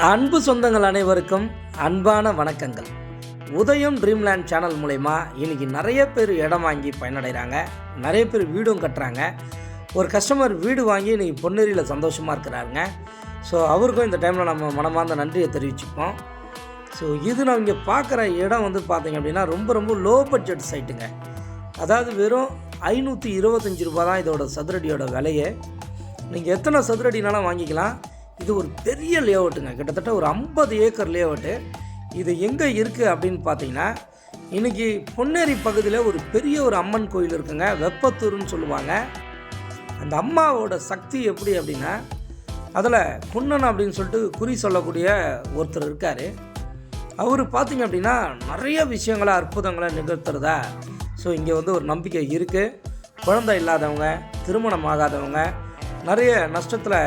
அன்பு சொந்தங்கள் அனைவருக்கும் அன்பான வணக்கங்கள். உதயம் ட்ரீம்லேண்ட் சேனல் மூலயமா இன்றைக்கி நிறைய பேர் இடம் வாங்கி பயனடைகிறாங்க நிறைய பேர் வீடும் கட்டுறாங்க. ஒரு கஸ்டமர் வீடு வாங்கி இன்றைக்கி பொன்னேரியில் சந்தோஷமாக இருக்கிறாருங்க. ஸோ அவருக்கும் இந்த டைமில் நம்ம மனமார்ந்த நன்றியை தெரிவிச்சுப்போம். ஸோ இது நான் இங்கே பார்க்குற இடம் வந்து பார்த்தீங்க அப்படின்னா ரொம்ப ரொம்ப லோ பட்ஜெட் சைட்டுங்க அதாவது வெறும் ஐநூற்றி இருபத்தஞ்சி ரூபா தான் இதோட சதுரடியோட விலையே. நீங்கள் எத்தனை சதுரடினாலும் வாங்கிக்கலாம். இது ஒரு பெரிய லேஅவுட்டுங்க. கிட்டத்தட்ட ஒரு ஐம்பது ஏக்கர் லேஅவுட்டு. இது எங்கே இருக்குது அப்படின்னு பார்த்தீங்கன்னா இன்றைக்கி பொன்னேரி பகுதியில் ஒரு பெரிய ஒரு அம்மன் கோயில் இருக்குங்க. வெப்பத்தூர்னு சொல்லுவாங்க. அந்த அம்மாவோட சக்தி எப்படி அப்படின்னா அதில் குன்னன் அப்படின்னு சொல்லிட்டு குறி சொல்லக்கூடிய ஒருத்தர் இருக்கார். அவர் பார்த்தீங்க அப்படின்னா நிறைய விஷயங்களை அற்புதங்களை நிகழ்த்துறதா. ஸோ இங்கே வந்து ஒரு நம்பிக்கை இருக்குது குழந்தை இல்லாதவங்க திருமணம் ஆகாதவங்க நிறைய நஷ்டத்தில்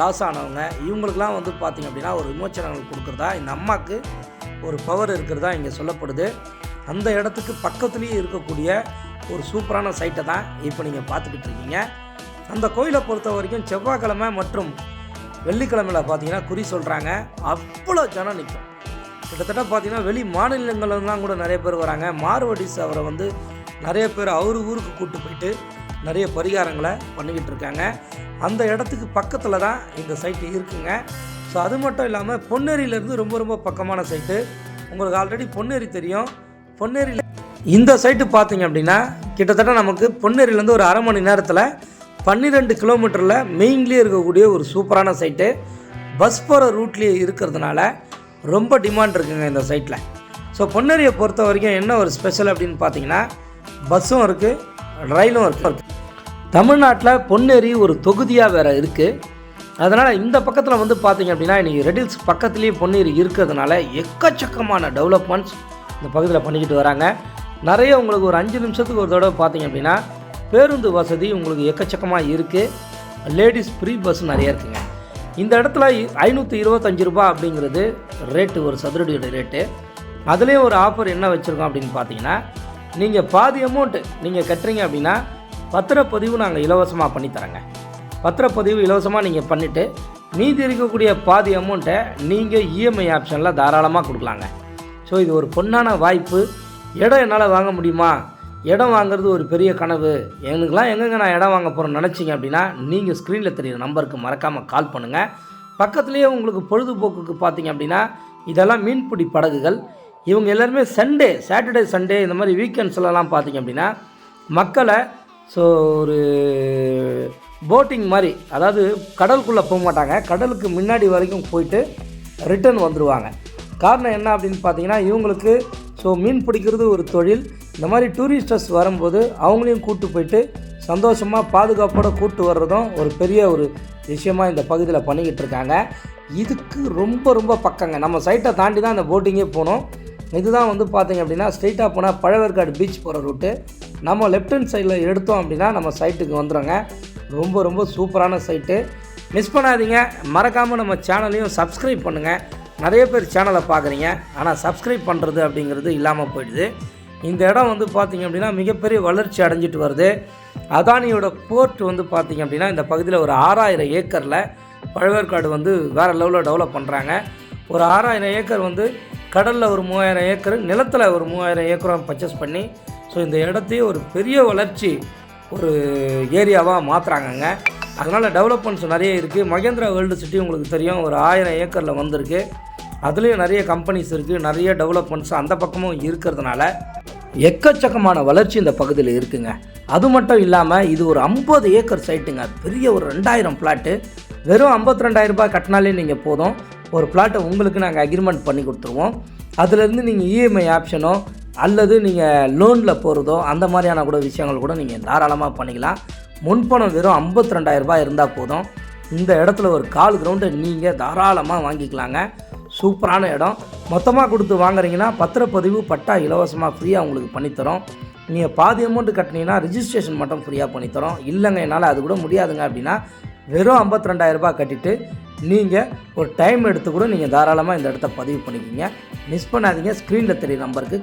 லாஸ் ஆனவங்க இவங்களுக்கெல்லாம் வந்து பார்த்திங்க அப்படின்னா ஒரு விமோச்சனங்கள் கொடுக்குறதா? இந்த அம்மாவுக்கு ஒரு பவர் இருக்கிறதா இங்கே சொல்லப்படுது. அந்த இடத்துக்கு பக்கத்துலேயே இருக்கக்கூடிய ஒரு சூப்பரான சைட்டை தான் இப்போ நீங்கள் பார்த்துக்கிட்டு இருக்கீங்க. அந்த கோயிலை பொறுத்த வரைக்கும் செவ்வாய்க்கிழமை மற்றும் வெள்ளிக்கிழமையில் பார்த்தீங்கன்னா குறி சொல்கிறாங்க அவ்வளோ ஜனம் நிற்கும் கிட்டத்தட்ட பார்த்தீங்கன்னா வெளி மாநிலங்கள்லாம் கூட நிறைய பேர் வராங்க. மார்வடிஸ் அவரை வந்து நிறைய பேர் அவர் ஊருக்கு கூப்பிட்டு போயிட்டு நிறைய பரிகாரங்களை பண்ணிக்கிட்டு இருக்காங்க அந்த இடத்துக்கு பக்கத்தில் தான் இந்த சைட்டு இருக்குங்க. ஸோ அது மட்டும் இல்லாமல் பொன்னேரியிலேருந்து ரொம்ப ரொம்ப பக்கமான சைட்டு. உங்களுக்கு ஆல்ரெடி பொன்னேரி தெரியும். பொன்னேரியில் இந்த சைட்டு பார்த்தீங்க அப்படின்னா கிட்டத்தட்ட நமக்கு பொன்னேரியிலேருந்து ஒரு அரை மணி நேரத்தில் பன்னிரெண்டு கிலோமீட்டரில் மெயின்லேயே இருக்கக்கூடிய ஒரு சூப்பரான சைட்டு. பஸ் போகிற ரூட்லேயே இருக்கிறதுனால ரொம்ப டிமாண்ட் இருக்குங்க இந்த சைட்டில் ஸோ பொன்னேரியை பொறுத்த வரைக்கும் என்ன ஒரு ஸ்பெஷல் அப்படின்னு பார்த்தீங்கன்னா பஸ்ஸும் இருக்குது ரயிலும் இருக்குது தமிழ்நாட்டில் பொன்னேரி ஒரு தொகுதியாக வேறு இருக்குது அதனால் இந்த பக்கத்தில் வந்து பார்த்தீங்க அப்படின்னா இன்றைக்கி ரெடில்ஸ் பக்கத்துலேயே பொன்னேரி இருக்கிறதுனால எக்கச்சக்கமான டெவலப்மெண்ட்ஸ் இந்த பகுதியில் பண்ணிக்கிட்டு வராங்க. நிறைய உங்களுக்கு ஒரு அஞ்சு நிமிஷத்துக்கு ஒரு தடவை பார்த்திங்க அப்படின்னா பேருந்து வசதி உங்களுக்கு எக்கச்சக்கமாக இருக்குது லேடிஸ் ஃப்ரீ பஸ் நிறைய இருக்குங்க. இந்த இடத்துல ஐநூற்றி இருபத்தஞ்சி ரூபா அப்படிங்கிறது ரேட்டு ஒரு சதுரடியோட ரேட்டு அதுலேயும் ஒரு ஆஃபர் என்ன வச்சுருக்கோம் அப்படின்னு பார்த்தீங்கன்னா நீங்கள் பாதி அமௌண்ட்டு நீங்கள் கட்டுறீங்க அப்படின்னா பத்திரப்பதிவு நாங்கள் இலவசமாக பண்ணித்தரேங்க பத்திரப்பதிவு இலவசமாக நீங்கள் பண்ணிவிட்டு மீதி இருக்கக்கூடிய பாதி அமௌண்ட்டை நீங்கள் இஎம்ஐ ஆப்ஷனில் தாராளமாக கொடுக்கலாங்க. ஸோ இது ஒரு பொன்னான வாய்ப்பு. இடம் என்னால் வாங்க முடியுமா? இடம் வாங்குறது ஒரு பெரிய கனவு. எனக்குலாம் எங்கெங்கே நான் இடம் வாங்க போகிறேன்னு நினச்சிங்க அப்படின்னா நீங்கள் ஸ்க்ரீனில் தெரியுற நம்பருக்கு மறக்காமல் கால் பண்ணுங்கள் பக்கத்துலேயே உங்களுக்கு பொழுதுபோக்குக்கு பார்த்தீங்க அப்படின்னா இதெல்லாம் மீன்பிடி படகுகள். இவங்க எல்லாருமே சண்டே சாட்டர்டே சண்டே இந்த மாதிரி வீக்கெண்ட்ஸ்லலாம் பார்த்தீங்க அப்படின்னா மக்களை ஸோ ஒரு போட்டிங் மாதிரி அதாவது கடலுக்குள்ளே போக மாட்டாங்க. கடலுக்கு முன்னாடி வரைக்கும் போயிட்டு ரிட்டர்ன் வந்துடுவாங்க காரணம் என்ன அப்படின்னு பார்த்தீங்கன்னா இவங்களுக்கு ஸோ மீன் பிடிக்கிறது ஒரு தொழில். இந்த மாதிரி டூரிஸ்டர்ஸ் வரும்போது அவங்களையும் கூப்பிட்டு போயிட்டு சந்தோஷமாக பாதுகாப்போடு கூப்பிட்டு வர்றதும் ஒரு பெரிய ஒரு விஷயமாக இந்த பகுதியில் பண்ணிக்கிட்டு இருக்காங்க. இதுக்கு ரொம்ப ரொம்ப பக்கங்க. நம்ம சைட்டை தாண்டி தான் இந்த போட்டிங்கே போகணும். இதுதான் வந்து பார்த்தீங்க அப்படின்னா ஸ்ட்ரெயிட்டாக போனால் பழவேற்காடு பீச் போகிற ரூட்டு நம்ம லெஃப்ட் ஹேண்ட் சைடில் எடுத்தோம் அப்படின்னா நம்ம சைட்டுக்கு வந்துடுங்க ரொம்ப ரொம்ப சூப்பரான சைட்டு மிஸ் பண்ணாதீங்க. மறக்காமல் நம்ம சேனலையும் சப்ஸ்கிரைப் பண்ணுங்கள் நிறைய பேர் சேனலை பார்க்குறீங்க. ஆனால் சப்ஸ்கிரைப் பண்ணுறது அப்படிங்கிறது இல்லாமல் போயிடுது. இந்த இடம் வந்து பார்த்திங்க அப்படின்னா மிகப்பெரிய வளர்ச்சி அடைஞ்சிட்டு வருது. அதானியோட போர்ட் வந்து பார்த்திங்க அப்படின்னா இந்த பகுதியில் ஒரு ஆறாயிரம் ஏக்கரில் பழவேற்காடு வந்து வேறு லெவலில் டெவலப் பண்ணுறாங்க ஒரு ஆறாயிரம் ஏக்கர் வந்து கடலில் ஒரு மூவாயிரம் ஏக்கர் நிலத்தில் ஒரு மூவாயிரம் ஏக்கரும் பர்ச்சேஸ் பண்ணி ஸோ இந்த இடத்தையே ஒரு பெரிய வளர்ச்சி ஒரு ஏரியாவாக மாற்றுறாங்கங்க அதனால் டெவலப்மெண்ட்ஸ் நிறைய இருக்குது மகேந்திரா வேர்ல்டு சிட்டி உங்களுக்கு தெரியும். ஒரு ஆயிரம் ஏக்கரில் வந்திருக்கு. அதுலேயும் நிறைய கம்பெனிஸ் இருக்குது நிறைய டெவலப்மெண்ட்ஸ் அந்த பக்கமும் இருக்கிறதுனால எக்கச்சக்கமான வளர்ச்சி இந்த பகுதியில் இருக்குங்க. அது மட்டும் இல்லாமல் இது ஒரு ஐம்பது ஏக்கர் சைட்டுங்க பெரிய ஒரு ரெண்டாயிரம் ஃப்ளாட்டு வெறும் ஐம்பத்தி ரெண்டாயிரம் ரூபாய் கட்டினாலே நீங்கள் போதும். ஒரு பிளாட்டை உங்களுக்கு நாங்கள் அக்ரிமெண்ட் பண்ணி கொடுத்துருவோம். அதுலேருந்து நீங்கள் இஎம்ஐ ஆப்ஷனோ அல்லது நீங்கள் லோனில் போகிறதோ அந்த மாதிரியான கூட விஷயங்கள் கூட நீங்கள் தாராளமாக பண்ணிக்கலாம். முன்பணம் வெறும் ஐம்பத்தி ரெண்டாயிரரூபா இருந்தால் போதும். இந்த இடத்துல ஒரு கால் கிரவுண்டை நீங்கள் தாராளமாக வாங்கிக்கலாங்க. சூப்பரான இடம். மொத்தமாக கொடுத்து வாங்குறீங்கன்னா பத்திரப்பதிவு பட்டா இலவசமாக ஃப்ரீயாக உங்களுக்கு பண்ணித்தரோம். நீங்கள் பாதி அமௌண்ட்டு கட்டினீங்கன்னா ரிஜிஸ்ட்ரேஷன் மட்டும் ஃப்ரீயாக பண்ணித்தரோம். இல்லைங்க என்னால் அது கூட முடியாதுங்க அப்படின்னா வெறும் ஐம்பத்தி ரெண்டாயிரரூபா கட்டிட்டு நீங்கள் ஒரு டைம் எடுத்து கூட நீங்கள் தாராளமாக இந்த இடத்த பதிவு பண்ணிக்கிங்க. மிஸ் பண்ணாதீங்க. ஸ்க்ரீனில் தெரிய நம்பருக்கு